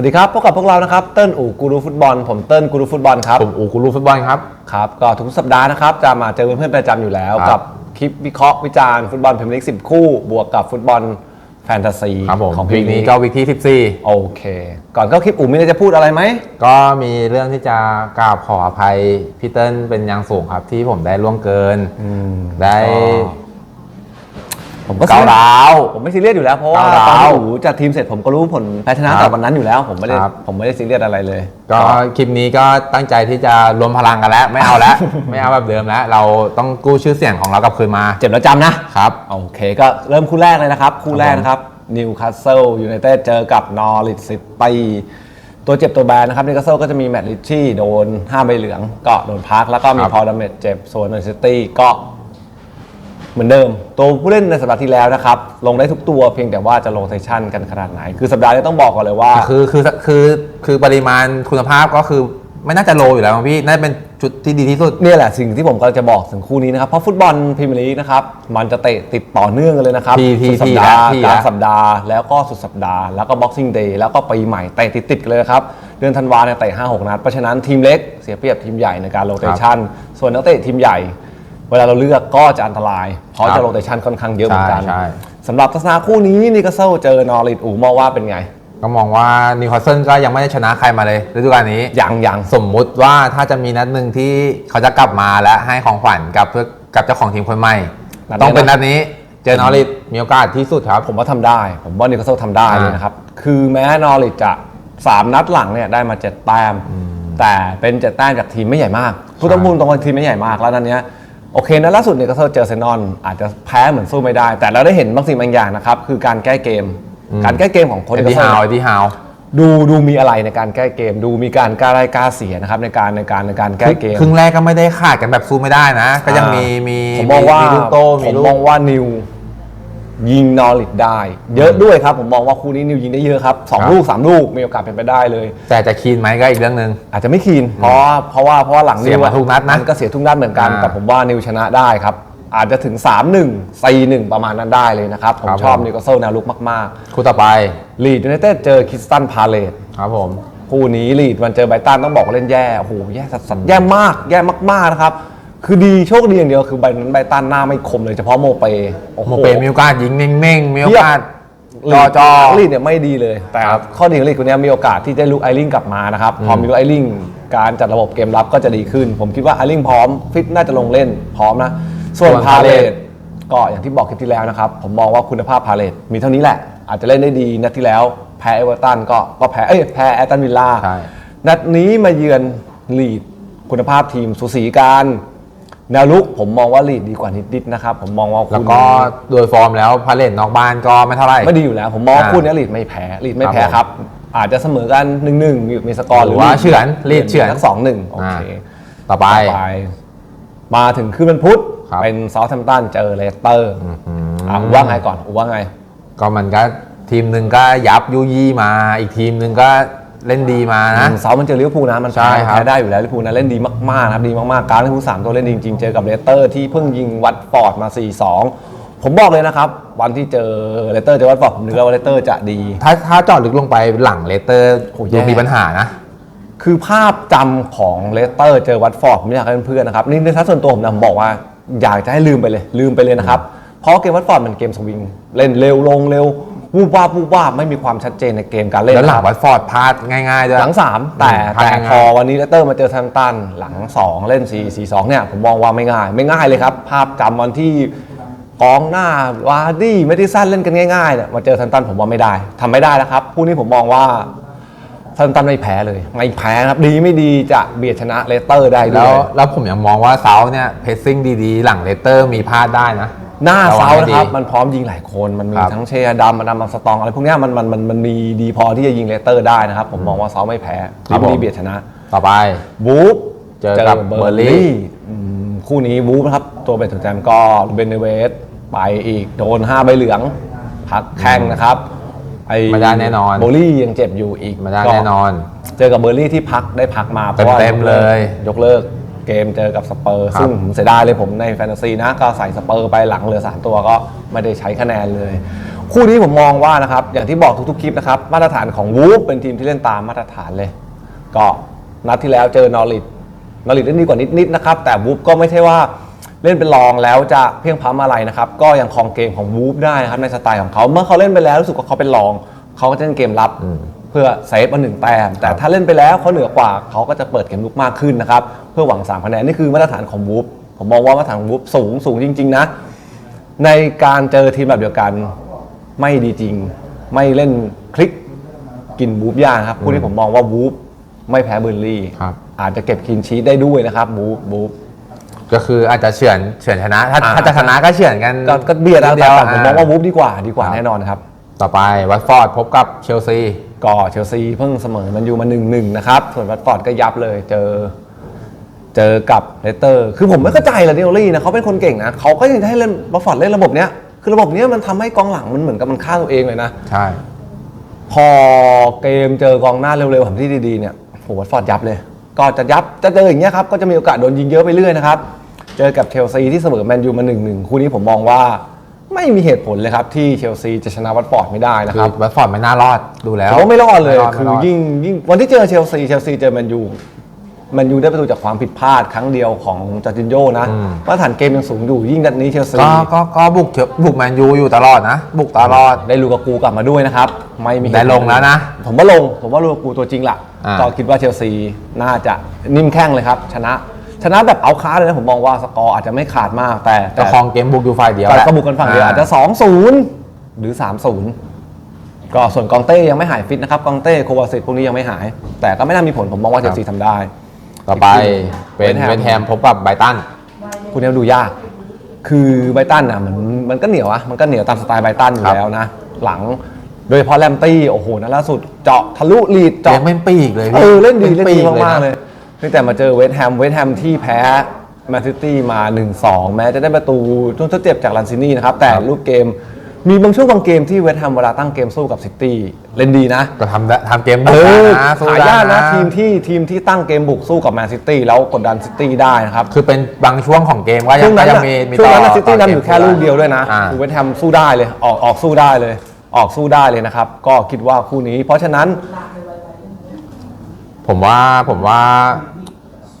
วัสดีครับพบกับพวกเรานะครับเติ้ลอู่กูรูฟุตบอล ผมเติ้ลกูรูฟุตบอลครับผมอูกูรูฟุตบอลครับครับก็ทุกสัปดาห์นะครับจะมาเจอเพื่อนๆประจำอยู่แล้วครักับคลิปวิเคราะห์วิจารณ์ฟุตบอลพรีเมียร์ลีก10คู่ บวกกับฟุตบอลแฟนตาซีครับผมของวีปีคนี้นี้ก็วีคที่โอเค ก่อนเข้าคลิปอู่มีอะไรจะพูดอะไรไหม14ก็มีเรื่องที่จะกราบขออภัยพี่เติ้ลเป็นอย่างสูงครับที่ผมได้ล่วงเกิน ได้ ผมก็ก้าวร้าวผมไม่ซีเรียสอยู่แล้วเพราะว่าก้าวตอนร้าวที่อู่จัดทีมเสร็จผมก็รู้ผลแพ้ชนะครับแต่วันนั้นอยู่แล้ว ผมไม่ได้ครับผมไม่ได้ซีเรียสอะไรเลย ก็คลิปนี้ก็ตั้งใจที่จะรวมพลังกันแล้ว ไม่เอาแล้ว ไม่เอาแบบเดิมแล้ว เราต้องกู้ชื่อเสียงของเรากลับคืนมา เจ็บแล้วจำนะครับโอเคก็เริ่มคู่แรกเลยนะครับ คู่แรกนะครับนิวคาสเซิลยูไนเต็ดเจอกับนอริทซิตี้ตัวเจ็บตัวแบนนะครับนิวคาสเซิลก็จะมีแมตต์ลิชชี่โดนห้ามใบเหลืองก็โดนพักแล้วก็มีครับพอลดาเมจเจ็บส่วนนอริทซิตี้ก็ เหมือนเดิม ตัวผู้เล่นในสัปดาห์ที่แล้วนะครับ ลงได้ทุกตัวเพียงแต่ว่าจะโรเทชันกันขนาดไหน คือสัปดาห์นี้ต้องบอกก่อนเลยว่า คือคือคือคือปริมาณคุณภาพก็คือไม่น่าจะโลอยู่แล้วมั้งพี่น่าจะเป็นชุดที่ดีที่สุดเนี่ยแหละสิ่งที่ผมกำลังจะบอกถึงคู่นี้นะครับ เพราะฟุตบอลพรีเมียร์ลีกนะครับ มันจะเตะติดต่อเนื่องกันเลยนะครับทีทีสุดสัปดาห์ทีกละลางสัปดาห์ แล้วก็สุดสัปดาห์ แล้วก็ Boxing Day แล้วก็ปีใหม่เตะติดๆกันเลยนะครับ เดือนธันวาเนี่ยเตะ5 6 นัด เพราะฉะนั้นทีมเล็กเสียเปรียบทีมใหญ่ในการโรเตชันส่วนนักเตะทีมใหญ่ เวลาเราเลือกก็จะอันตราย เพราะครับจะโรเตชันค่อนข้างเยอะเหมือนกันใช่ใช่ สำหรับทัศนะคู่นี้นี่ก็เซลเจอนอริทอูมองว่าเป็นไง ก็มองว่านิวคาสเซิลก็ยังไม่ได้ชนะใครมาเลยฤดูกาลนี้ ยังยังสมมุติว่าถ้าจะมีนัดหนึ่งที่เขาจะกลับมาและให้ของขวัญกับเพื่อกับเจ้าของทีมคนใหม่ นัดนี้ต้องเป็นนัดนี้เจอนอริทมีโอกาสที่สุดครับ ผมว่าทำได้ ผมว่านิวคาสเซิลทำได้เลยนะครับ คือแม้นอริทจะ3นัดหลังเนี่ยได้มา7แต้ม แต่เป็น7แต้มจากทีมไม่ใหญ่มากพูดตรงพูดตรงว่าทีมไม่ใหญ่มากแล้วนัดเนี้ย โอเคนะล่าสุดนิวคาสเซิลเจอเซนนอนอาจจะแพ้เหมือนสู้ไม่ได้ แต่เราได้เห็นบางสิ่งบางอย่างนะครับ คือการแก้เกม การแก้เกมของโค้ชเอ็ดนิวดี้คาสฮาวเซิลเอ็ดดี้ฮาวดูดูมีอะไรในการแก้เกม ดูมีการกล้าได้กล้าเสียนะครับในการในการในการแก้เกมครึ่งแรกก็ไม่ได้ขาดกันแบบสู้ไม่ได้นะ ก็ยังมีมีผมมองว่าลูกโต้ผมีมลูมกองว่านิว ยิงนอริทได้ เยอะด้วยครับ ผมมองว่าคู่นี้นิวยิงได้เยอะครับสองครับ ลูกสามลูกมีโอกาสเป็นไปได้เลย แต่จะคีนไหมก็อีกเรื่องหนึ่ง อาจจะไม่คีนเพราะว่าเพราะว่าเพราะว่าหลังเสียมาทุกนัดนะมันก็เสียทุกนัดเหมือนกัน อ่าแต่ผมว่านิวชนะได้ครับ อาจจะถึง 3-1 4-1 ประมาณนั้นได้เลยนะครับ ผมครับชอบผม นิวคาสเซิลแนวลุกมากคู่ต่อไปๆลีดยูไนเต็ดเจอคริสตันพาเลต ครับผม คู่นี้ลีดมันเจอไบรตันต้องบอกว่าเล่นแย่โอ้โหแย่สัสๆแย่มาก แย่มากๆนะครับ คือดีโชคดีอย่างเดียวคือไบรนั้นไบรตันหน้าไม่คมเลยเฉพาะโมเปโอ้โหโมเปมีโอกาสยิงเน่งๆมีโอกาสจอจอลีดเนี่ยไม่ดีเลย แต่ครับข้อดีของลีดคนนี้มีโอกาสที่จะลุกไอริงกลับมานะครับ พอมีลุกไอริงการจัดระบบเกมรับก็จะดีขึ้น ผมคิดว่าไอริงพร้อมฟิตน่าจะลงเล่นพร้อมนะ ส่วนส่วนพาเลต Palace ก็อย่างที่บอกคลิปที่แล้วนะครับ ผมมองว่าคุณภาพพาเลตมีเท่านี้แหละ อาจจะเล่นได้ดีนัดที่แล้วแพ้เอเวอร์ตันก็ก็แพ้เอ้ยแพ้แอตตันวิลล่าใช่นัดนี้มาเยือนลีดคุณภาพทีมสูสีกัน แนวลุกผมมองว่าลีดดีกว่านิดๆนะครับ ผมมองว่าคุณแล้วก็โดยฟอร์มแล้วพาเลตนอกบ้านก็ไม่เท่าไหร่ ไม่ดีอยู่แล้ว ผมมองว่าอ่าคู่นี้ลีดไม่แพ้ลีดไม่แพ้ครับผมครับอาจจะเสมอกันหนึ่งหนึ่งมีมีสกอร์หรือว่าเฉือนลีดเฉือนทั้งสองหนึ่งโอเค ต่อไปต่อไปมาถึงคืนวันพุธครับ เป็นซาท์แฮมป์ตันเจอเลสเตอร์อะอูว่าไงก่อนอูว่าไง ก็มันก็ทีมหนึ่งก็ยับยุยี่มา อีกทีมหนึ่งก็ เล่นดีมานะเซาท์มันเจอลิเวอร์พูลนะมันใช่แพ้ครับ แพ้ได้อยู่แล้วลิเวอร์พูลนะเล่นดีมากๆนะครับดีมากๆการเล่นคู่สามตัวเล่นดีจริงๆเจอกับเลสเตอร์ที่เพิ่งยิงวัดฟอร์ดมา 4-2 ผมบอกเลยนะครับ วันที่เจอเลสเตอร์เจอวัดฟอร์ดผมนึกแล้วว่าเลสเตอร์จะดี ถ้าถ้าเจอดลึกลงไปหลังเลสเตอร์โอ้แย่ยังมีปัญหานะ คือภาพจำของเลสเตอร์เจอวัตฟอร์ดผมอยากให้เพื่อนๆนะครับ นี่ในทัศนส่วนตัวผมนะผมบอกว่าอยากจะให้ลืมไปเลยลืมไปเลยนะครับ เพราะเกมวัตฟอร์ดมันเกมสวิง เล่นเร็วลงเร็ว วูบวาบวูบวาบไม่มีความชัดเจนในเกมการเล่นแล้วหลังนะครับวัตฟอร์ดพลาดง่ายๆด้วยหลัง 3 แต่อืมพลาดแต่ง่ายๆพอวันนี้เลสเตอร์มาเจอแซมป์ตันหลัง 2 เล่น 4 4 2 เนี่ยผมมองว่าไม่ง่าย ไม่ง่ายเลยครับ ภาพจำวันที่กองหน้าวาร์ดี้ไม่ได้สั้นเล่นกันง่ายๆเนี่ยมาเจอแซมป์ตันผมว่าไม่ได้ทำไม่ได้แล้วครับคู่นี้ผมมองว่าซันตันไม่แพ้เลย ไม่แพ้นะครับ ดีไม่ดีจะเบียดชนะเลสเตอร์ได้ด้แล้วยวแล้วผมยังมองว่าเซาเนี่ยเพสซิ่งดีๆ หลังเลสเตอร์มีพลาดได้นะ หน้าเซาระวังให้นะครับดีมันพร้อมยิงหลายคน มันมีครับทั้งเชียร์ดำมันดำมันสตองอะไรพวกเนี้ยมันมันมันมันมีดีพอที่จะยิงเลสเตอร์ได้นะครับ ผมมองว่าเซาไม่แพ้ครัดีบไม่ผมดีเบียดชนะ ต่อไปวูฟเจอกับเบอร์ลี่อืมคู่นี้วูฟนะครับ ตัวเป็นตัวแจมก็เบนเนเวสไปอีกโดน5ใบเหลือง พักแข้งนะครับไอ้ไม่ได้แน่นอนโบลี่ยังเจ็บอยู่อีกไมาได้ก็แน่นอน เจอกับเบอร์ลี่ที่พักได้พักมาเพราะว่าเต็มๆเลย ยกเลิก เกมเจอกับสเปอร์ครับซึ่งผมเสียดายเลยผมในแฟนตาซีนะ ก็ใส่สเปอร์ไปหลังเหลือ 3 ตัวก็ไม่ได้ใช้คะแนนเลย คู่นี้ผมมองว่านะครับ อย่างที่บอกทุกๆคลิปนะครับ มาตรฐานของวูฟเป็นทีมที่เล่นตามมาตรฐานเลย ก็นัดที่แล้วเจอนอริทนอริทเล่นดีกว่านิดๆนะครับ แต่วูฟก็ไม่ใช่ว่าเล่นเป็นรองแล้วจะเพียงพล้ำอะไรนะครับ ก็ยังครองเกมของวูฟได้นะครับในสไตล์ของเขา เมื่อเขาเล่นไปแล้วรู้สึกว่าเขาเป็นรอง เขาก็จะเล่นเกมรับ เพื่อเซฟมาหนึ่งแต้มแต่ถ้าเล่นไปแล้วเขาเหนือกว่าเขาก็จะเปิดเกมลุกมากขึ้นนะครับเพื่อหวัง3คะแนนนี่คือมาตรฐานของวูฟผมมองว่ามาตรฐานของวูฟสูงสูงจริง ๆ นะ ในการเจอทีมแบบเดียวกันไม่ดีจริง ไม่เล่นคลิกกินบูฟย่างครับคู่นี้ผมมองว่าบูฟไม่แพ้เบอร์นลี่ครับอาจจะเก็บคินชีสได้ด้วยนะครับบูฟบูฟก็คืออาจจะเฉือนเฉือนชนะ ถ้าอ่าถ้าจะชนะก็เฉือนกันก็ก็เบียดแล้วนิแต่ยวผมมองว่าบูฟดีกว่าดีกว่าครับแน่นอนครับ ต่อไปวัตฟอร์ดพบกับเชลซี ก็เชลซีเพิ่งเสมอมันอยู่มา1นหนึ่งนะครับ ส่วนวัตฟอร์ดก็ยับเลยเจอ เจอกับเลสเตอร์ คือผมไม่เข้าใจเลยนิโอลี่นะเขาเป็นคนเก่งนะเขาก็ยังจะให้เล่นวัตฟอร์ดเล่นระบบเนี้ยคือระบบเนี้ยมันทำให้กองหลังมันเหมือนกับมันฆ่าตัวเองเลยนะใช่พอเกมเจอกองหน้าเร็วๆทำที่ดีๆเนี่ยโหวัตฟอร์ดยับเลย ก็จะยับจะเจออย่างเงี้ยครับก็จะมีโอกาสโดนยิงเยอะไปเรื่อยนะครับเจอกับเชลซีที่เสมอแมนยูมา1นหนึ่งคู่นี้ผมมองว่า ไม่มีเหตุผลเลยครับ ที่เชลซีจะชนะวัตฟอร์ดไม่ได้นะคืคอรับวัตฟอร์ดไม่น่ารอดดูแล้ว ผมว่าไม่รอดเลยไม่รอดคือไม่รอด ยิ่งยิ่งวันที่เจอเชลซีเชลซีเจอแมนยูแมนยูได้ประตูจากความผิดพลาดครั้งเดียวของจอร์จินโญ่นะมาตรฐานเกมยังสูงอยู่ยิ่งนัดนี้เชลซีก็ก็ก็บุกเชลบุกแมนยูอยู่ตลอดนะ บุกตลอด ได้ลูกากูกลับมาด้วยนะครับ ไม่มีเหตุได้ลงแล้วนะผมว่าลงผมว่าลูกากูตัวจริงละอ่า ก็คิดว่าเชลซีน่าจะนิ่มแข้งเลยครับ ชนะ ชนะแบบเอาค้าเลยนะผมมองว่าสกอร์อาจจะไม่ขาดมากแต่จะครองเกมบุกอยู่ฝ่ายเดียวแต่แหละก็บุกกันฝั่งเดียวอาจจะ 2-0 หรือ 3-0 ก็ส่วนกองเต้ยังไม่หายฟิตนะครับกองเต้โควาซิตพวกนี้ยังไม่หาย แต่ก็ไม่น่ามีผลผมมองว่าเชลซีทำได้ ต่อไปเป็นเวเวสสต์ต์แฮแฮมมพบกับไบรตัน คุณนี้ดูยาก คือไบรตันอะมันมันก็เหนียวอะมันก็เหนียวตามสไตล์ไบรตันอยู่ครับ แล้วนะ หลังโดยเฉพาะแรมตี้โอ้โหนัดล่าสุดเจาะทะลุลีดเลี้ยเจาะงเป็นปีกเลยพี่เออเล่นดีป็เล่นดีปีมากๆนะเลย เพียงแต่มาเจอเวสต์แฮมเวสต์แฮมที่แพ้แมนซิตี้มา 1-2 แม้จะได้ประตูช่วงทดเจ็บจากลันซินี่นะครับ แต่รูปเกมมีบางช่วงบางเกมที่เวสต์แฮมเวลาตั้งเกมสู้กับซิตี้เล่นดีนะ ก็ทำได้ทำเกมบุเอกอได้นะสู้หาได้ยากนะทีมที่ทีมที่ตั้งเกมบุกสู้กับแมนซิตี้แล้วกดดันซิตี้ได้นะครับ คือเป็นบางช่วงของเกมก็ยัช่งวงนั้นก็ยัน่ะงมีมีช่วงนั้นต่ซิตี้ต่นำอยู่แค่ลูกเดียวด้วยนะอ่า คือเวสต์แฮมสู้ได้เลยออกออกสู้ได้เลย ออกสู้ได้เลยนะครับ ก็คิดว่าคู่นี้ เพราะฉะนั้น ผมว่าผมว่า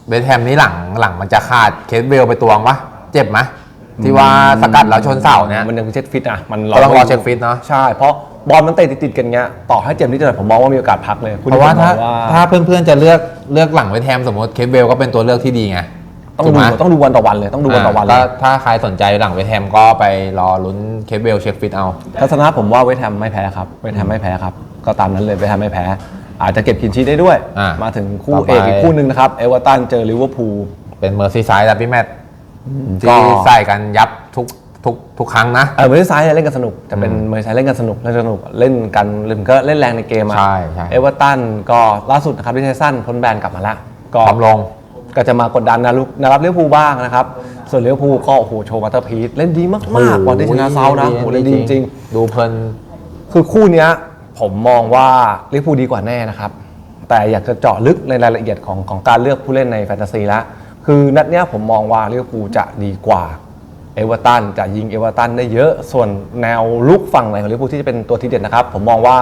เวสต์แฮมนี้หลังหลังมันจะขาดเคสเบลไปตวงปะเจ็บไหมที่ว่าสกัดแล้วชนเสาเนี่ย มันยังเช็ดฟิตอะ มันก็ต้องรอเช็คฟิตเนอะ ใช่ เพราะบอลมันเตะติดๆกันเงี้ย ต่อให้เจ็บนิดหน่อยผมมองว่ามีโอกาสพักเลยคุณเพราะว่าผมมถ้าองว่าถ้าเพื่อนๆจะเลือกเลือกหลังเวสต์แฮมสมมติเคสเบลก็เป็นตัวเลือกที่ดีไงต้องถูกดูไหมต้องดูวันต่อวันเลยต้องดูวันต่อวันเลก็ยถ้าใครสนใจหลังเวสต์แฮมก็ไปรอลุ้นเคสเบลเช็คฟิตเอา ทัศนะผมว่าเวสต์แฮมไม่แพ้ครับเวสต์แฮมไม่แพ้ครับก็ตามนั้นเลยเวสต์แฮมไม่แพ้ อาจจะเก็บคินชีสได้ด้วย อ่ามาถึงคู่ต่อไป เอกอีกคู่หนึ่งนะครับ เอเวอร์ตันเจอลิเวอร์พูล เป็นเมอร์ซีไซด์ดับบี้แมตก็ ที่ใส่กันยับทุกทุกทุกครั้งนะ เออเมอร์ไซด์เล่นกันสนุกแต่เป็นเมอร์ไซด์เล่นกันสนุกเล่นสนุกเล่นกันลืมก็เล่นแรงในเกมอะใช่ใช่ เอเวอร์ตันก็ล่าสุดนะครับดิเทสันพ้นแบนกลับมาแล้วก็ พร้อมลง ก็จะมากดดันนะลูกนะครับลิเวอร์พูลบ้างนะครับ ส่วนลิเวอร์พูลก็โอ้โหโชว์มาสเตอร์พีซเล่นดีมากๆก่อนที่ชนะเซาท์นะโอ้โหเล่นดีจริง ดูเพลิน ๆ คือคู่เนี้ย ผมมองว่าลิเวอร์พูลดีกว่าแน่นะครับ แต่อยากจะเจาะลึกในรายละเอียดของของการเลือกผู้เล่นในแฟนตาซีแล้วคือนัดเนี้ยผมมองว่าลิเวอร์พูลจะดีกว่าเอเวอร์ตันจะยิงเอเวอร์ตันได้เยอะ ส่วนแนวลุกฝั่งไหนของลิเวอร์พูลที่จะเป็นตัวที่เด่นนะครับ ผมมองว่า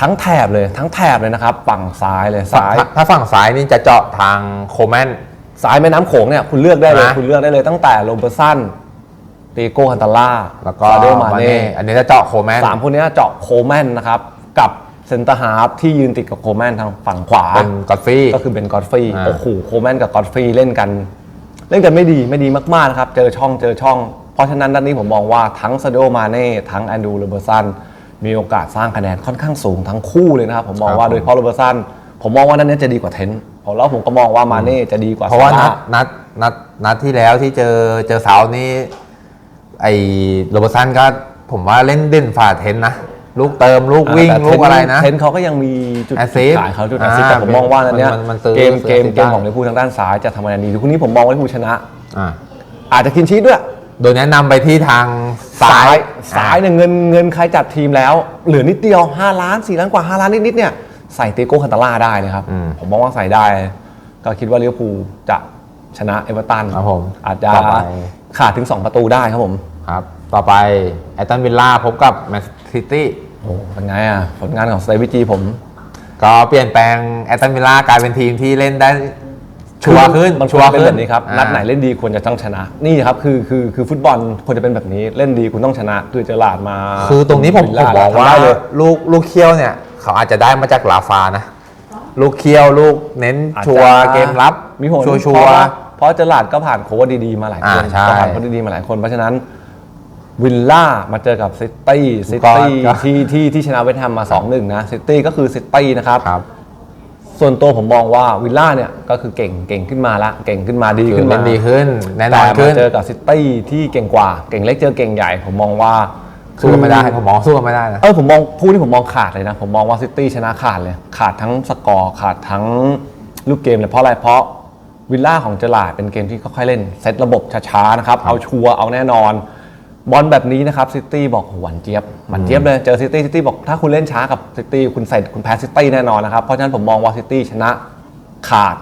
ทั้งแถบเลยทั้งแถบเลยนะครับฝั่งซ้ายเลยซ้าย ถ้าถ้าฝั่งซ้ายนี่จะเจาะทางโคแมนสายแม่น้ำโขงเนี่ยคุณเลือกได้เลยนะ คุณเลือกได้เลยตั้งแต่โรเบอร์สันเตโกฮันตาล่าแล้วก็ซาเดมามาเน่เน่อันนี้จะเจาะโคแมนสามคนเนี้ยเจาะโคแมนนะครับ กับเซนเตอร์ฮาร์ฟที่ยืนติดกับโคแมนทางฝั่งขวาเป็นกอดฟรีก็คือเบนกอดฟรีอ่าโอ้โหโคแมนกับกอดฟรีเล่นกัน เล่นกันไม่ดีไม่ดีมากๆนะครับ เจอช่องเจอช่อง เพราะฉะนั้นด้านนี้ผมมองว่าทั้งซาเดมาเน่ทั้งแอนดูโรเบอร์สันมีโอกาสสร้างคะแนนค่อนข้างสูงทั้งคู่เลยนะครับ ผมมองว่าโดยเฉพาะโรเบอร์สันผมมองว่าด้านนี้จะดีกว่าเทนต์ผมแล้วผมก็มองว่ามาเน่จะดีกว่าเพราะว่าซนัร่ดนัดนัดนัดที่แล้วที่เจอเจอเสานี่ ไอ้โรเบอร์ตสันก็ผมว่าเล่นเด่นฝ่าเทนนะ ลูกเติมลูกวิ่ง แต่ลูกอะไรนะ เทนเขาก็ยังมีจุด Assist ขายเขาจุดแอสซิสอ่าแต่ผมมองว่านั้นเนี้ยมันมันซื้อเกมซื้อเกม assist เกมได้ของลิเวอร์พูลทางด้านซ้ายจะทำคะแนนดีคู่นี้ผมมองว่าลิเวอร์พูลชนะ อ่าอาจจะกินชีสด้วยโดยแนะนำไปที่ทางซ้าซ้ายยซ้ายเนี่ยเงินเงินใครจัดทีมแล้ว เหลือนิดเดียว 5 ล้าน 4 ล้านกว่า 5 ล้านนิดๆเนี่ยใส่เตโก้คันตาล่าได้เลยครับอืมผมมองว่าใส่ได้ ก็คิดว่าลิเวอร์พูลจะชนะเอเวอร์ตันครับผมอาจจะต่อไป ขาดถึง 2 ประตูได้ครับผม ครับ ต่อไปแอตตันวิลล่าพบกับแมนซิตี้โอ้เป็นไงอะ ผลงานของสเตวิจีผม ก็เปลี่ยนแปลงแอตตันวิลล่ากลายเป็นทีมที่เล่นได้ชัวร์ขึ้นมันชัวร์เป็นขึ้แบบนี้ครับอ่านัดไหนเล่นดีควรจะต้องชนะ นี่ครับคือคือคือฟุตบอลควรจะเป็นแบบนี้เล่นดีคุณต้องชนะ คือเจอหลาดมา คือตรงนี้ผมวิลผมล่มองว่าทำได้เลยลูกลูกเคี้ยวเนี่ย เขาอาจจะได้มาจากลาฟานะ ลูกเคี้ยวลูกเน้นอาจจะชัวร์เกมรับมีผลชัวร์ชัเพวราะร์ว่าเพราะเจอหลาดก็ผ่านโค้ชดีๆมาหลายคนอ่าใช่ก็ผ่านโค้ชดีๆมาหลายคนเพราะฉะนั้น วิลล่ามาเจอกับซิตี้ซิก็ตี้ก็ ที่ที่ที่ชนะเวสต์แฮมมา 2-1 นะซิตี้ก็คือซิตี้นะครับ ครับ ส่วนตัวผมมองว่าวิลล่าเนี่ยก็คือเก่งเก่งขึ้นมาละเก่งขึ้นมาดีคือขึ้นเล่มานดีขึ้น แน่นแต่อนมาขึ้นเจอกับซิตี้ที่เก่งกว่า เก่งเล็กเจอเก่งใหญ่ ผมมองว่าสู้กันไม่ได้ผมมองสู้กันไม่ได้นะ เออผมมองพูดที่ผมมองขาดเลยนะ ผมมองว่าซิตี้ชนะขาดเลย ขาดทั้งสกอร์ขาดทั้งลูกเกมเลยเพราะอะไรเพราะวิลล่าของเจอหลาร์ดเป็นเกมที่ค่อยๆเล่น เซตระบบช้าๆนะครับ เอาชัวร์เอาแน่นอน บอลแบบนี้นะครับซิตี้บอกโหหวานเจี๊ยบหวานเจี๊ยบเลยเจอซิตี้ซิตี้บอกถ้าคุณเล่นช้ากับซิตี้คุณใส่คุณแพ้ซิตี้แน่นอนนะครับ เพราะฉะนั้นผมมองว่าซิตี้ชนะขาด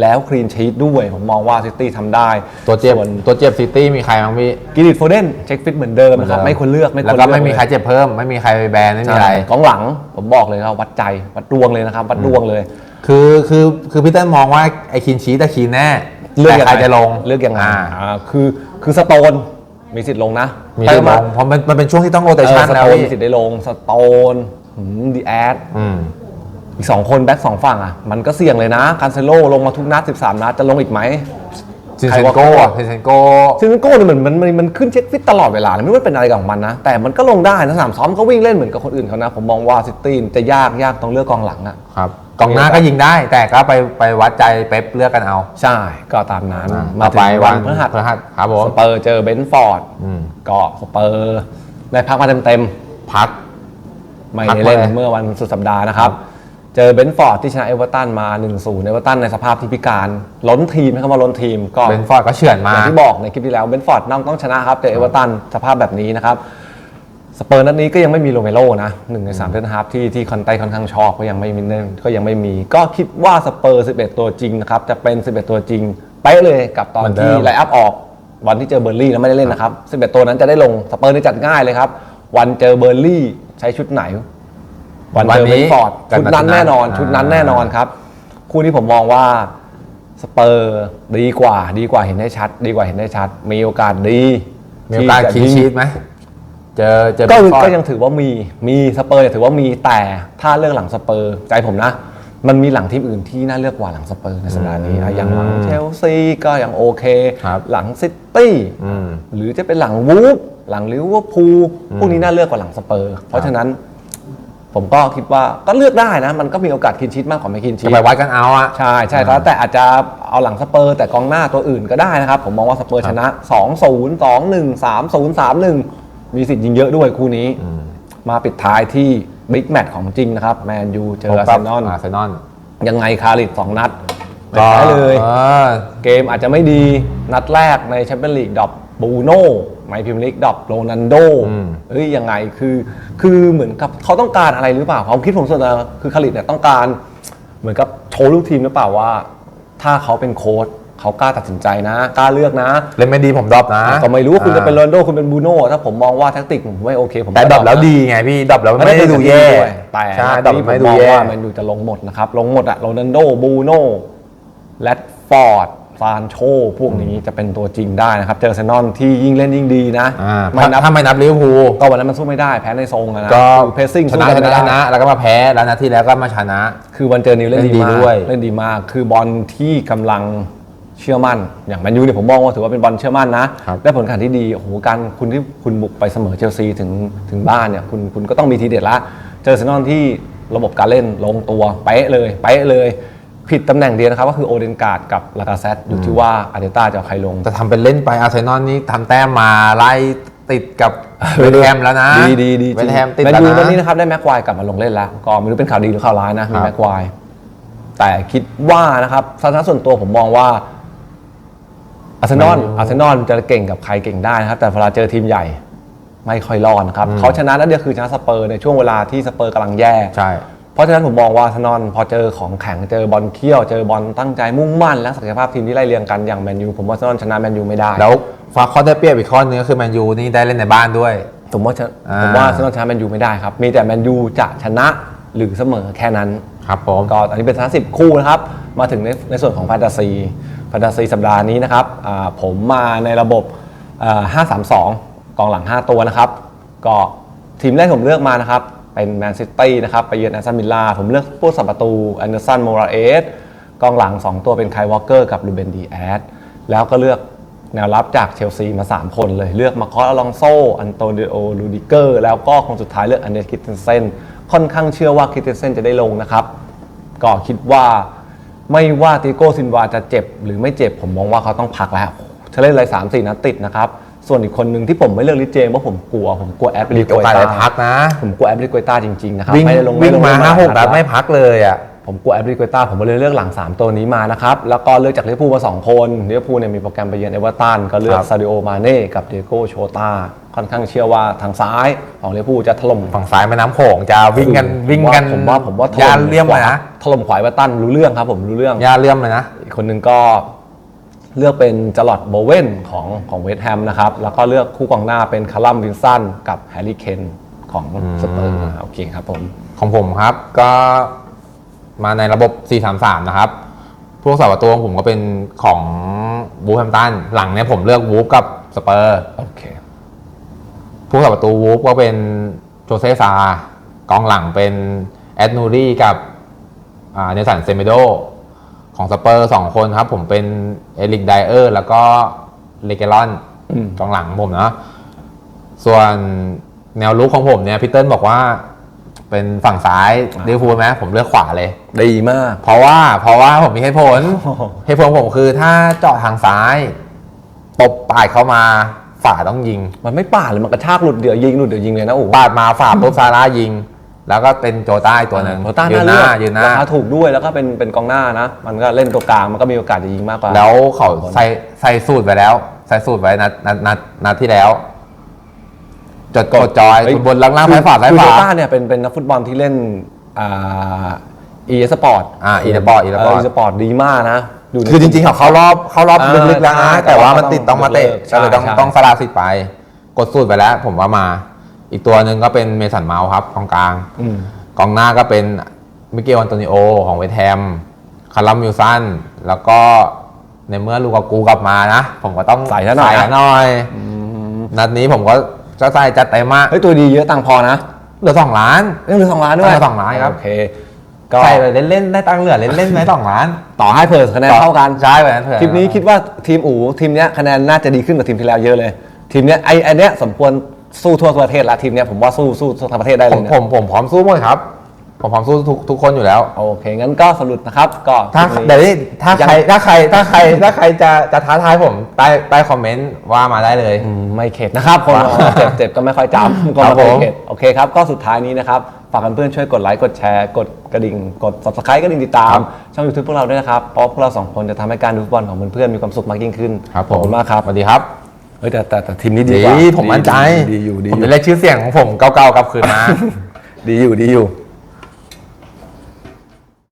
แล้วคลีนชีตด้วย ผมมองว่าซิตี้ทำได้ตัวเจ็บส่วนตัวเจ็บซิตี้มีใครบ้างพี่กิริตโฟเดนเช็คฟิตเหมือนเดิมนะครับไม่ควรเลือกไม่ควแล้วรก็เลือกไม่มีเลยใครเจ็บเพิ่ม ไม่มีใครไปแบนไม่มีใช่อะไรกองหลังผมบอกเลยครับวัดใจวัดดวงเลยนะครับวัดดวงเลย คือคือคือพี่เต้นมองว่าไอ้คินชีแต่คินแน่เลือกแต่ยังใครไงจะลงเลือกยังไงอ่าอ่าคือคือสโตน มีสิทธิ์ลงนะมีไปสิทธิ์ลมางเพราะมันมันเป็นช่วงที่ต้องโรเตเอชัอนสแล้วโตนพี่มีสิทธิ์ได้ลงสโตนดีแอดอืมอีกสองคนแบ็คสองฝั่งอะมันก็เสี่ยงเลยนะคานเซโลลงมาทุกนัด 13 นัดจะลงอีกไหม ซินใครเซนว่าโก้โก้ซินเซนโก้ซึ่งโก้เนี่ยเหมือนมันมันมันขึ้นเช็คฟิตตลอดเวลาเลยไม่ว่าเป็นอะไรกับมันนะ แต่มันก็ลงได้นะสนามซ้อมก็วิ่งเล่นเหมือนกับคนอื่นเขานะ ผมมองว่าซิตี้จะยากยากต้องเลือกกองหลังอะครับ กองหน้าก็ยิงได้ แต่ก็ไปไปวัดใจเป๊ปเลือกกันเอา ใช่ ก็ตามนั้นอะมาต่อถึไปงวัวันนพฤหัสพฤหัสครับผมสเปอร์เจอเบนฟอร์ดอืม ก็สเปอร์ได้พักมาเต็มพัก ๆ ไม่พักได้เล่นมาเลยเมื่อวันสุดสัปดาห์นะครับ เจอเบนฟอร์ดที่ชนะเอเวอร์ตันมา 1-0เอเวอร์ตันในสภาพที่พิการล้นทีมนะครับว่าล้นทีมก็ เบนฟอร์ดก็เฉือนอมาย่างที่บอกในคลิปที่แล้วเบนฟอร์ดต้องต้องชนะครับเจอเอเวอร์ตันสภาพแบบนี้นะครับ สเปอร์นัดนี้ก็ยังไม่มีโรเมโรนะหนึ่งในสามเซนต์ฮาร์ฟที่ที่คอนไตค่อนข้างชอบก็ยังไม่มีเน่นก็ยังไม่มี ก็คิดว่าสเปอร์ 11 ตัวจริงนะครับ จะเป็น 11 ตัวจริงเป๊ะเลยกับตอนเหมือนเดิที่มไลน์อัพออก วันที่เจอเบอร์ลี่แล้วไม่ได้เล่นนะครับ 11 ตัวนั้นจะได้ลงสเปอร์นี่จัดง่ายเลยครับ วันเจอเบอร์ลี่ใช้ชุดไหน วันเจอเบนฟอร์ดชุดนั้นแน่นอน ชุดนั้นแน่นอนครับคู่นี้ผมมองว่าสเปอร์ดีกว่าดีกว่าเห็นได้ชัด ดีกว่าเห็นได้ชัด มีโอกาสดีมีโอกาสที่คีจะชีตไหม เจอเจอก็เบนฟอร์ดก็ยังถือว่ามีมีสเปอร์เนี่ยถือว่ามีแต่ถ้าเลือกหลังสเปอร์ใจผมนะ มันมีหลังทีมอื่นที่น่าเลือกกว่าหลังสเปอร์ในสัปดาห์นี้อะอย่างหลังเชลซีก็ยังโอเค ครับ หลังซิตี้อืม หรือจะเป็นหลังวูฟหลังลิเวอร์พูลพวกนี้น่าเลือกกว่าหลังสเปอร์ เพราะฉะนั้นผมก็คิดว่าก็เลือกได้นะ มันก็มีโอกาสคินชิตมากกว่าไม่คินชิจะต ไปวัดกันเอาอะ ใช่ใช่แล้วแต่อาจจะเอาหลังสเปอร์ แต่กองหน้าตัวอื่นก็ได้นะครับ ผมมองว่าสเปอร์ชนะ 2 0 2 1 3 0 3 1 มีสิทธิ์ยิงเยอะด้วยคู่นี้ มาปิดท้ายที่บิ๊กแมตช์ของจริงนะครับ แมนยูเจออาร์เซนอลอาร์เซนอลยังไงคาริด2นัดไม่ก็แพ้เลยออเกมอาจจะไม่ดีนัดแรกในแชมเปี้ยนลีกดรอปบูโน่ไมพรีเมียร์ลีกดรอปโรนันโดอืมเฮ้ยยังไงคือคือเหมือนกับเขาต้องการอะไรหรือเปล่าความคิดผมส่วนตัวคือคาริดเนี่ยต้องการ เหมือนกับโชว์ลูกทีมหรือเปล่าว่า ถ้าเขาเป็นโค้ช เขากล้าตัดสินใจนะ กล้าเลือกนะเล่นไม่ดีผมดรอปนะก็ไม่รู้ว่าคุณจะเป็นโรอ่านัลโดคุณเป็นบูโน่ถ้าผมมองว่าแท็กติกผมไม่โอเคผมแต่ก็ดรอปแล้วนะดีไงพี่ดรอปแล้วไม่ได้ดูแย่ด้วยแต่ใช่นัดดรอปนี้ผไม่มดูมองแย่ว่าแมนยูจะลงหมดนะครับลงหมดอะโรนัลโดบูโน่แรดฟอร์ดฟานโชพวกนี้จะเป็นตัวจริงได้นะครับ เจออาร์เซนอลที่ยิ่งเล่นยิ่งดีนะอ่าไม่นับถ้าไม่นับลิเวอร์พูลก็วันนั้นมันสู้ไม่ได้แพ้ในทรงอะนะก็คือเพสซิ่งชนะชนะชนะ แล้วก็มาแพ้แล้วนัดที่แล้วก็มาชนะ คือวันเจอนิวเล่นเล่นดีดีมากด้วยเล่นดีมากคือบอลที่กำลัง เชื่อมั่น อย่างแมนยูเนี่ยผมมองว่าถือว่าเป็นบอลเชื่อมั่นนะ ครับ ได้ผลการที่ดีโอ้โหการคุณที่คุณบุกไปเสมอเชลซีถึงถึงบ้านเนี่ยคุณคุณก็ต้องมีทีเด็ดละ เจออาร์เซนอลที่ระบบการเล่นลงตัวเป๊ะเลยเป๊ะเลย ผิดตำแหน่งเดียวนะครับก็คือโอเดนการ์ดกับลากาเซตอยู่ที่ว่าอาร์เตต้าจะเอาใครลง จะทำเป็นเล่นไปอาร์เซนอลนี่ทำแต้มมาไล่ติดกับเวสต์แฮมแล้วนะดีดีดีเวสต์แฮมติดแมนแล้วยูนะ วันนี้นะครับได้แม็กควายกลับมาลงเล่นแล้ว ก็ไม่รู้เป็นข่าวดีหรือข่าวร้ายนะมีครับ แม็กควายแต่คิดว่านะครับทัศนะส่วนตัวผมมองว่า อาร์เซนอลอาร์เซนอลจะเก่งกับใครเก่งได้นะครับ แต่เวลาเจอทีมใหญ่ไม่ค่อยรอดนะครับเขาชนะนัดเดียวคือชนะสเปอร์ในช่วงเวลาที่สเปอร์กำลังแย่ใช่เพราะฉะนั้นผมมองว่าอาร์เซนอลพอเจอของแข็งเจอบอลเขี้ยวเจอบอลตั้งใจมุ่งมั่นและศักยภาพทีมที่ไล่เรียงกันอย่างแมนยูผมว่าอาร์เซนอลชนะแมนยูไม่ได้แล้วฟ้าข้อได้เปรียบอีกข้อนึงก็คือแมนยูนี่ได้เล่นในบ้านด้วยผมว่าจะอ่าผมว่าอาร์เซนอลชนะแมนยูไม่ได้ครับมีแต่แมนยูจะชนะหรือเสมอแค่นั้นครับผมก็อันนี้เป็นชนะสิบคู่นะครับมาถึงในในส่วนของแฟนตาซี แฟนตาซีสัปดาห์นี้นะครับผมมาในระบบห้าสามสองกองหลัง 5 ตัวนะครับ ก็ทีมแรกผมเลือกมานะครับ เป็นแมนซิตี้นะครับ ไปเยือนแอสตันวิลล่าผมเลือกผู้สับประตูแอนเดอร์สันโมราเอสกองหลัง 2 ตัวเป็นไคลวอลเกอร์กับลูเบนดีแอดแล้วก็เลือกแนวรับจากเชลซีมา 3 คนเลย เลือกมาคอสอลองโซ อันโตเดโอลูดิเกอร์ แล้วก็คนสุดท้ายเลือกอันเดรคิตเทนเซนค่อนข้างเชื่อว่าคิตเทนเซนจะได้ลงนะครับ ก็คิดว่า ไม่ว่าติโก้ซินวาจะเจ็บหรือไม่เจ็บผมมองว่าเขาต้องพักแล้วจะเล่นอะไรสามสี่นัดติดนะครับส่วนอีกคนหนึ่งที่ผมไม่เลือกลิเจมเพราะผมกลัวผมกลัวแอปมีลิโอกาสได้พักนะ ผมกลัวแอปลิโกต้าจริงๆนะครับวิ่งไม่ได้ลงวิ่งไได้ลมาห้าหกนันัดละไม่พักเลยอะ ผมกลัวแอปลิโกต้าผมก็เลยเลือกหลัง 3 ตัวนี้มานะครับ แล้วก็เลือกจากลิเวอร์พูลมา 2 คนลิเวอร์พูลเนี่ยมีโปรแกรมไปเยือนเอเวอร์ตันก็เลือกครับซาดิโอมาเน่กับเดโก้โชตาค่อนข้างเชื่อว่าทางซ้ายของลิเวอร์พูลจะถล่มฝั่งซ้ายแม่น้ำโขงจะวิ่งกันวิ่งกันผมว่าผมว่าถยาล่เลี่ยมเลยนะถล่มขวายเอเวอร์ตันรู้เรื่องครับผมรู้เรื่องยาเลี่ยมเลยนะอีกคนหนึ่งก็เลือกเป็นจลอดโบเวนของของเวสต์แฮมนะครับ แล้วก็เลือกคู่กองหน้าเป็นคารัมวินสันกับแฮร์รี่เคนของสเปอร์โอเคครับผมของผมครับก็ มาในระบบ 4-3-3 นะครับ พวกสาประตูของผมก็เป็นของวูฟแฮมตัน หลังเนี่ยผมเลือกวูฟกับสเปอร์ โอเคผู้สับประตูวูฟก็เป็นโจเซซากองหลังเป็นแอดนูรี่กับอ่าเนสันเซเมโดของสเปอร์สองคนครับ ผมเป็นเอริกไดเออร์แล้วก็เลเกลอนอืมกองหลังผมนะ ส่วนแนวลุกของผมเนี่ยพีเติ้ลบอกว่า เป็นฝั่งซ้ายลิเวอร์พูลไหมผมเลือกขวาเลย ดีมาก เพราะว่าเพราะว่าผมมีเหตุผลโอ้โหเหตุผลของผมคือถ้าเจาะทางซ้ายตบปาดเข้ามาฝ่าต้องยิง มันไม่ป่าดเลยมันกระชากหลุดเดี๋ยวยิงหลุดเดี๋ยวยิงเลยนะโอ้โหปาดมาฝ่าปุ๊บซาร่ายิง แล้วก็เป็นโจต้าอีกตัวหนึ่งโคต้ายืน่านหเลืน้าอกยืนหน้าราคาถูกด้วยแล้วก็เป็นเป็นกองหน้านะ มันก็เล่นตัวกลางมันก็มีโอกาสจะยิงมากกว่าแล้วเขาใส่ใส่สูตรไว้แล้ว ใส่สูตรไว้นัดนัดนัดนัดที่แล้ว จดกดจอยเฮ้ยบนล่างล่างซ้ายขวาซ้ายคือขโจวาต้าเนี่ยเป็นเป็นนักฟุตบอลที่เล่นอ่าเอสปอร์ตอ่า e-sport e-sport เอสปอร์ตดีมากนะยู่ใน คือจริงๆเขาเข้ารอบเข้ารอบอ่าลึกๆแล้วนะใช่แต่ว่ามันแต่ว่าติดต้องมาเตะใช่ก็เลยต้องใช่ ต้องสละสิทธิ์ไป กดสูตรไปแล้ว ผมว่ามา อีกตัวหนึ่งก็เป็นเมสันเมาส์ครับกองกลาง อืม กองหน้าก็เป็นมิเกลอันโตนิโอของเวสต์แฮมคารัมมิลสัน แล้วก็ในเมื่อลูกากูกลับมานะ ผมก็ต้องใส่ซะหน่อยซะหน่อย นัดนี้ผมก็ จะใส่จัดเต็มมากเฮ้ยตัวดีเยอะตังค์พอนะเหลือสองล้านเรื่องเหลือสองล้านด้วยเหลือสองล้านครับ โอเค ก็ใส่ไปเล่นๆได้ตังค์เหลือเล่นๆไหมสองล้าน ต่อให้เพิร์สคะแนนเท่ากันใช่แบบนั้นเถอะทีมนี้คิดว่าทีมอู๋ทีมเนี้ยคะแนนน่าจะดีขึ้นกว่าทีมที่แล้วเยอะเลย ทีมเนี้ยไอไอเนี้ยสมควรสู้ทั่วประเทศละทีมเนี้ยผมว่าสู้สู้ทั่วประเทศได้ผเลมยผเนี่ยมผมพร้อมสู้หมดครับ ผมพร้อมสู้ทุกทุกคนอยู่แล้ว โอเค งั้นก็สรุปนะครับ ก็ถ้าคลิปนี้ เดี๋ยวนี้ถ้ายังใครถ้าใครถ้าใครถ้าใครจะจะท้าทายผมใต้ใต้คอมเมนต์ว่ามาได้เลย อืมไม่เข็ดนะครับคนว้าวเจ็บเจ็บก็ไม่ค่อยจำก็ครัไม่บค่อยผมเข็ดโอเคครับก็สุดท้ายนี้นะครับ ฝากเพื่อนๆช่วยกดไลค์กดแชร์ กดกระดิ่ง กด subscribe กระดิ่งติดตาม ช่อง YouTube พวกเราด้วยนะครับ เพราะพวกเราสองคนจะทำให้การดูฟุตบอลของเพื่อนๆมีความสุขมากยิ่งขึ้นครับผขอบคุณมากครับสวัสดีครับเฮ้ยแต่แต่แต่ทีมนี้ดีดีกว่าผมมั่นใจดีอยู่ดีผมอยู่จะเรียกชื่อเสียงของผมเก่าๆกลับคืนมา ดีอยู่ดีอยู่